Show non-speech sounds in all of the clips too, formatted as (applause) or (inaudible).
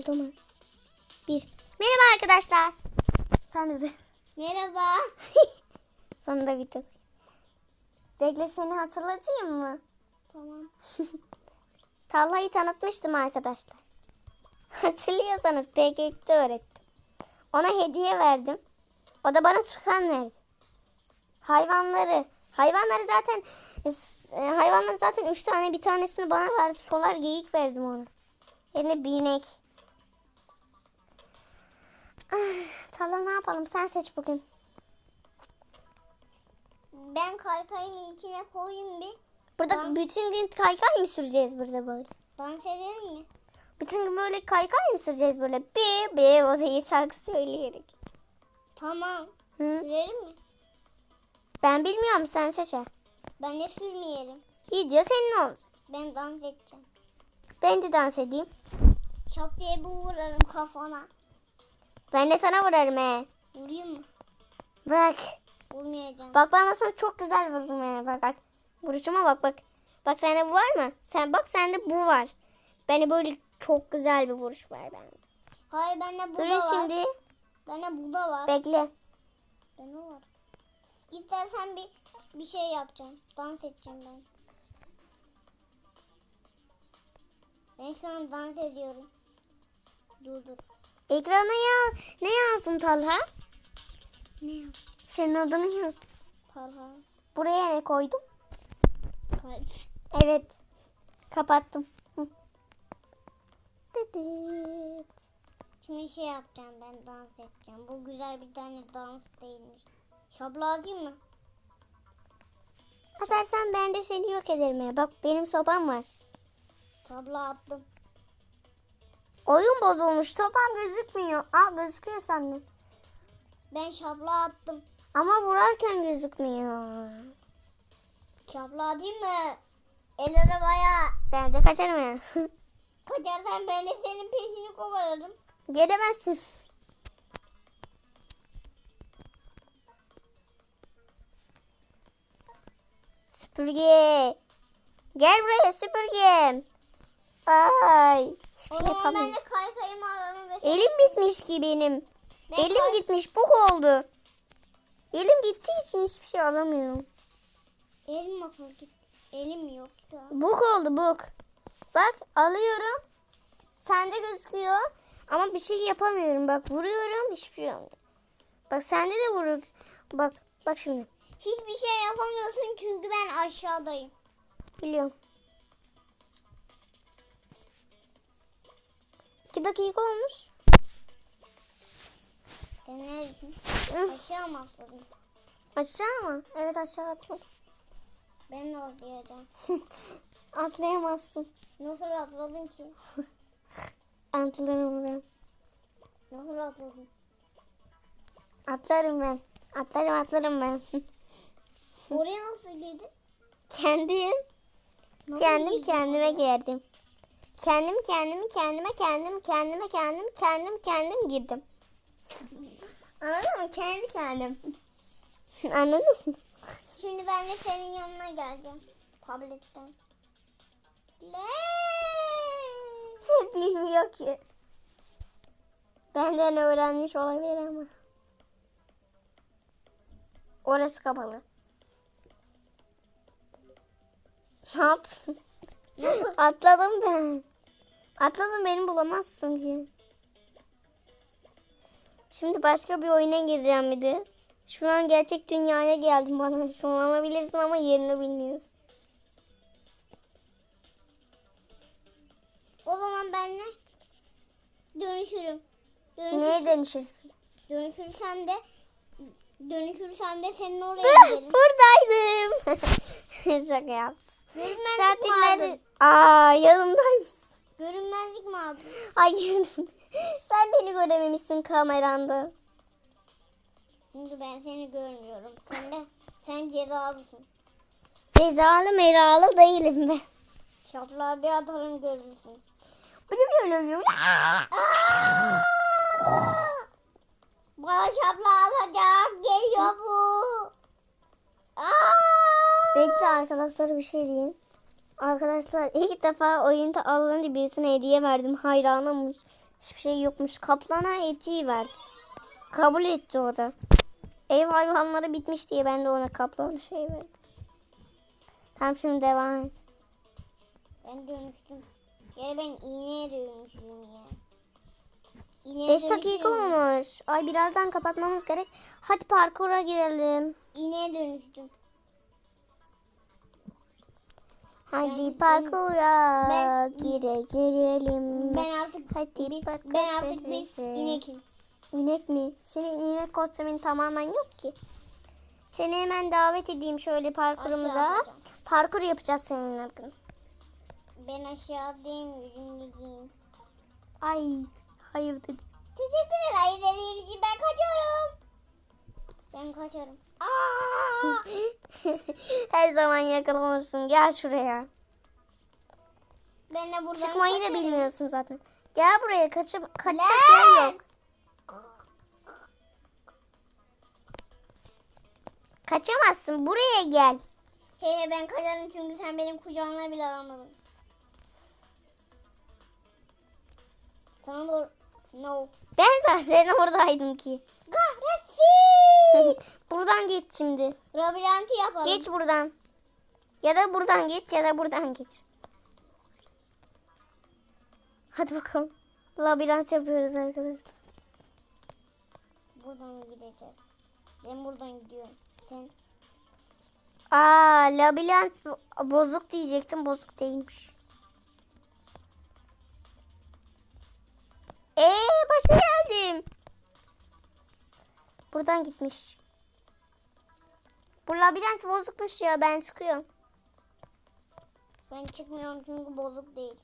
Oldu mu? Bir. Merhaba arkadaşlar. Sen de. Merhaba. (laughs) Sonunda bitti. Bekle seni hatırlatayım mı? Tamam. (laughs) Talha'yı tanıtmıştım arkadaşlar. (laughs) Hatırlıyorsanız PKX'de öğrettim. Ona hediye verdim. O da bana tukan verdi. Hayvanları. Hayvanları zaten e, hayvanları zaten üç tane bir tanesini bana verdi. Solar geyik verdim ona. Eline binek. Ah, Talha ne yapalım? Sen seç bugün. Ben kaykayımı içine koyayım bir. Burada Tamam. bütün gün kaykay mı süreceğiz burada böyle? Dans edelim mi? Bütün gün böyle kaykay mı süreceğiz böyle? Be be o diye şarkı söyleyerek. Tamam. Hı? Sürelim mi? Ben bilmiyorum sen seç. Ben de sürmeyelim. Video senin olsun. Ben dans edeceğim. Ben de dans edeyim. Şap diye bir vurarım kafana. Ben de sana vurarım he. Vurayım mı? Bak. Vurmayacağım. Bak ben sana çok güzel vururum he. Bak bak. Vuruşuma bak bak. Bak sende bu var mı? Sen bak sende bu var. Bende böyle çok güzel bir vuruş var bende. Hayır bende bu da Durun var. şimdi. Bende bu da var. Bekle. Bende var. İstersen bir bir şey yapacağım. Dans edeceğim ben. Ben şu an dans ediyorum. Dur dur. Ekrana ya ne yazdın Talha? Ne yap? Senin adını yazdım. Talha. Buraya ne koydum? Kalp. Evet. Kapattım. Dıdıt. Şimdi şey yapacağım ben dans edeceğim. Bu güzel bir tane dans değilmiş. Şabla atayım mı? Atarsan ben de seni yok ederim ya. Bak benim sopam var. Şabla attım. Oyun bozulmuş. Sopam gözükmüyor. Aa gözüküyor sende. Ben şabla attım. Ama vurarken gözükmüyor. Şabla atayım mı? El arabaya. Ben de kaçarım ya. (laughs) Kaçarsan ben de senin peşini kovalarım. Gelemezsin. Süpürge. Gel buraya süpürge. Ay. Hiçbir şey zaman ben yapamıyorum. de kaykayımı ve sen- Elim bitmiş ki benim. Ben Elim kay- gitmiş. Bok oldu. Elim gittiği için hiçbir şey alamıyorum. Elim gitti? Elim yok ya. Bok oldu bok. Bak alıyorum. Sende gözüküyor. Ama bir şey yapamıyorum. Bak vuruyorum. Hiçbir şey olmuyor. Bak sende de vurur. Bak bak şimdi. Hiçbir şey yapamıyorsun çünkü ben aşağıdayım. Biliyorum. İki dakika olmuş. Üf, Aşağı mı atladın? Aşağı mı? Evet aşağı atladım. Ben de atlayacağım. (laughs) Atlayamazsın. Nasıl atladın ki? (laughs) Atlarım ben. Nasıl atladın? Atlarım ben. Atlarım atlarım ben. (laughs) Oraya nasıl girdin? Kendim. Nasıl Kendim girdin kendime oraya? geldim. Kendim kendimi kendime kendim kendime kendim kendim kendim girdim. Anladın mı? Kendi kendim. (laughs) Anladın mı? Şimdi ben de senin yanına geleceğim. Tabletten. Le. Bilmiyor ki. Benden öğrenmiş olabilir ama. Orası kapalı. Ne yap? Atladım ben. Atladım beni bulamazsın diye. Şimdi başka bir oyuna gireceğim bir de. Şu an gerçek dünyaya geldim bana ışınlanabilirsin ama yerini bilmiyorsun. O zaman ben ne? Dönüşürüm. Dönüşür, Neye dönüşürsün? Dönüşürsem de dönüşürsem de senin oraya Ah, giderim. Buradaydım. (laughs) Şaka yaptım. Aldın? Aa yanımdaymışsın. Görünmezlik mi aldın? Hayır. (laughs) Sen beni görememişsin kameranda. Şimdi ben seni görmüyorum. Sen de sen cezalısın. Cezalı meralı değilim ben. Şaplığa bir atarım görürsün. Böyle böyle. Bana şaplığa atacak. Geliyor bu. Aa! Bekle arkadaşlar bir şey diyeyim. Arkadaşlar ilk defa oyunda alınca birisine hediye verdim. Hayranım. Hiçbir şey yokmuş. Kaplana eti verdi. Kabul etti o da. Ev hayvanları bitmiş diye ben de ona kaplan şey verdim. Tamam şimdi devam et. Ben dönüştüm. Ya ben iğneye dönmüşüm ya. İğneye 5 dakika olmuş. Ay birazdan kapatmamız gerek. Hadi parkura girelim. İğneye dönüştüm. Hadi parkura ben- gire girelim. Ben artık Hadi bir, parkura ben artık bir inekim. İnek mi? Senin inek kostümün tamamen yok ki. Seni hemen davet edeyim şöyle parkurumuza. Parkur yapacağız senin adın. Ben aşağıdayım giyeyim. Ay hayır dedim. Teşekkürler Ay dediğin için ben kaçıyorum. Ben kaçarım. (laughs) Her zaman yakalanırsın. Gel şuraya. Ben de buradan Çıkmayı da kaçarım. bilmiyorsun zaten. Gel buraya kaçıp kaçacak Lan! yer yok. Kaçamazsın. Buraya gel. He he ben kaçarım çünkü sen benim kucağına bile almadın. Sana doğru... No. Ben zaten oradaydım ki. Kahretsin! (laughs) buradan geç şimdi. Labirenti yapalım. Geç buradan. Ya da buradan geç ya da buradan geç. Hadi bakalım. Labirent yapıyoruz arkadaşlar. Buradan gideceğiz. Ben buradan gidiyorum. Sen Aa labirent bo- bozuk diyecektim. Bozuk değilmiş. Ee başa geldim. Buradan gitmiş. Bu labirent bozukmuş ya ben çıkıyorum. ben çıkmıyorum çünkü bozuk değil.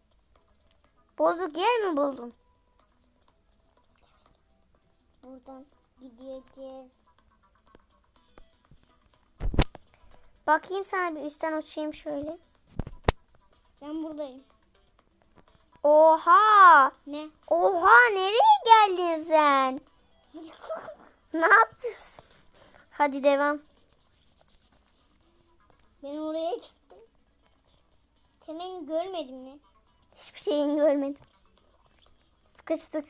Bozuk yer mi buldun? Buradan gideceğiz. Bakayım sana bir üstten uçayım şöyle. Ben buradayım. Oha! Ne? Oha nereye geldin sen? (laughs) Ne yapıyorsun? Hadi devam. ben oraya gittim. Temelini görmedin mi? Hiçbir şeyini görmedim. Sıkıştık.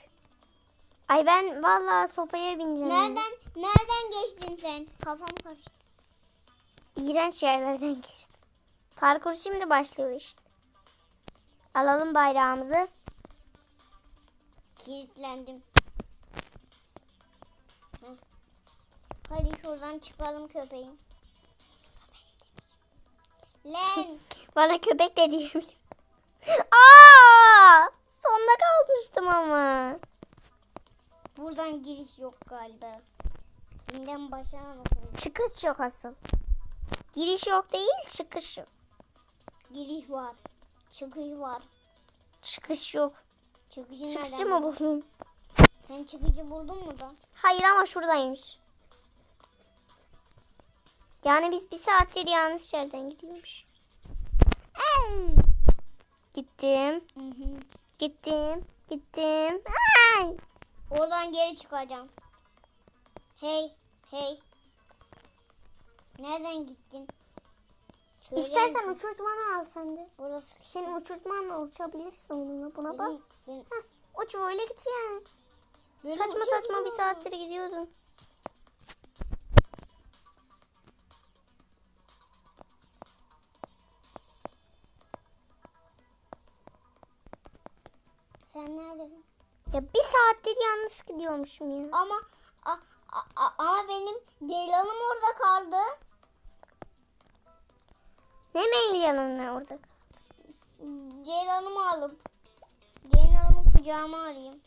Ay ben vallahi sopaya bineceğim. Nereden nereden geçtin sen? Kafam karıştı. İğrenç yerlerden (laughs) geçtim. Parkur şimdi başlıyor işte. Alalım bayrağımızı. Kilitlendim. Hadi şuradan çıkalım köpeğim. Lan (laughs) Bana köpek de diyebilir. (laughs) Aa! Sonda kalmıştım ama. buradan giriş yok galiba. Şimdiden başına nasıl? Çıkış yok asıl. Giriş yok değil çıkış yok. Giriş var. Çıkış var. Çıkış yok. Çıkışı Çıkışı mı buldun? Sen çıkışı buldun mu da? Hayır ama şuradaymış. Yani biz bir saattir yanlış yerden gidiyormuş. Ay! Gittim, Hı hı. gittim, gittim. Ay! Oradan geri çıkacağım. Hey, hey. Nereden gittin? Söyler İstersen misin? uçurtmanı al sen de. Burası Senin uçurtmanla uçabilirsin onunla. Buna bas. benim, ben, Heh, uç böyle git yani. ben Saçma saçma bir saattir gidiyordun. Sen neredesin? Ya bir saattir yanlış gidiyormuşum ya. Ama a, a, a- ama benim Ceylan'ım orada kaldı. Ne mail yanına orada? Ceylan'ımı alıp Ceylan'ımı kucağıma alayım.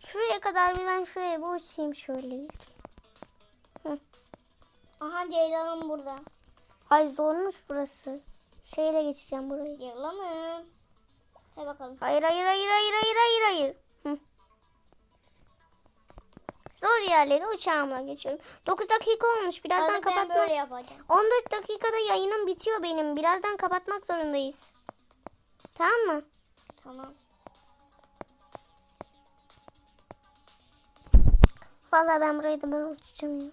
Şuraya kadar bir ben şuraya bir uçayım şöyle. Aha Ceylan'ım burada. Ay zormuş burası. Şeyle geçeceğim burayı. Ceylan'ım. Hadi bakalım. Hayır hayır hayır hayır hayır hayır hayır. Hı. Zor yerleri uçağımla geçiyorum. 9 dakika olmuş. Birazdan Arada kapatmak. böyle yapacağım. 14 dakikada yayınım bitiyor benim. Birazdan kapatmak zorundayız. Tamam mı? Tamam. Vallahi ben burayı da böyle uçacağım ya.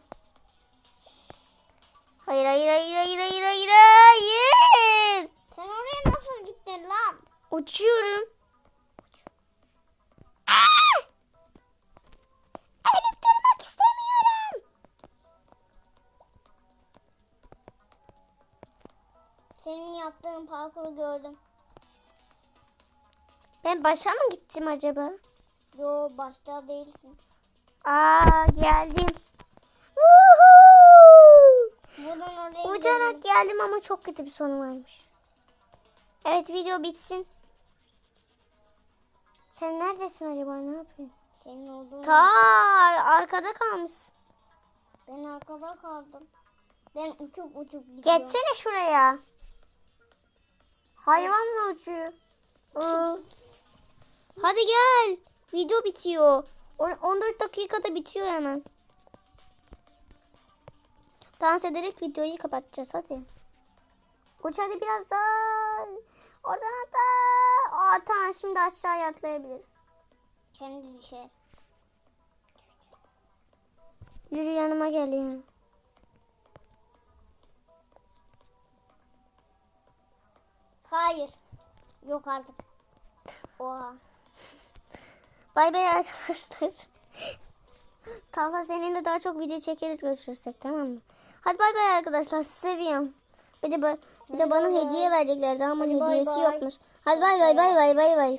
Hayır hayır hayır hayır hayır hayır hayır. Sen oraya nasıl gittin lan? Uçuyorum. Ölüp durmak istemiyorum. Senin yaptığın parkuru gördüm. Ben başa mı gittim acaba? Yo başta değilsin. Aa geldim. Uçarak geldim ama çok kötü bir sonu varmış. Evet video bitsin. Sen neredesin acaba ne yapıyorsun? Senin olduğun Ta arkada kalmışsın. Ben arkada kaldım. Ben uçup uçup gidiyorum. Geçsene şuraya. Hayvanla uçuyor. Aa. (laughs) Hadi gel. Video bitiyor. On- 14 dakikada bitiyor hemen. Dans ederek videoyu kapatacağız hadi. Uç hadi biraz daha. Oradan atla. Aa tamam şimdi aşağıya atlayabiliriz. Kendi düşer. Yürü yanıma gelin. Hayır. Yok artık. Oha. Bay bay arkadaşlar. Talha seninle daha çok video çekeriz görüşürsek tamam mı? Hadi bay bay arkadaşlar sizi seviyorum. Bir de, ba- bir de bana hediye vereceklerdi ama Hadi bay hediyesi bay. yokmuş. Hadi bay bay bay bay bay bay.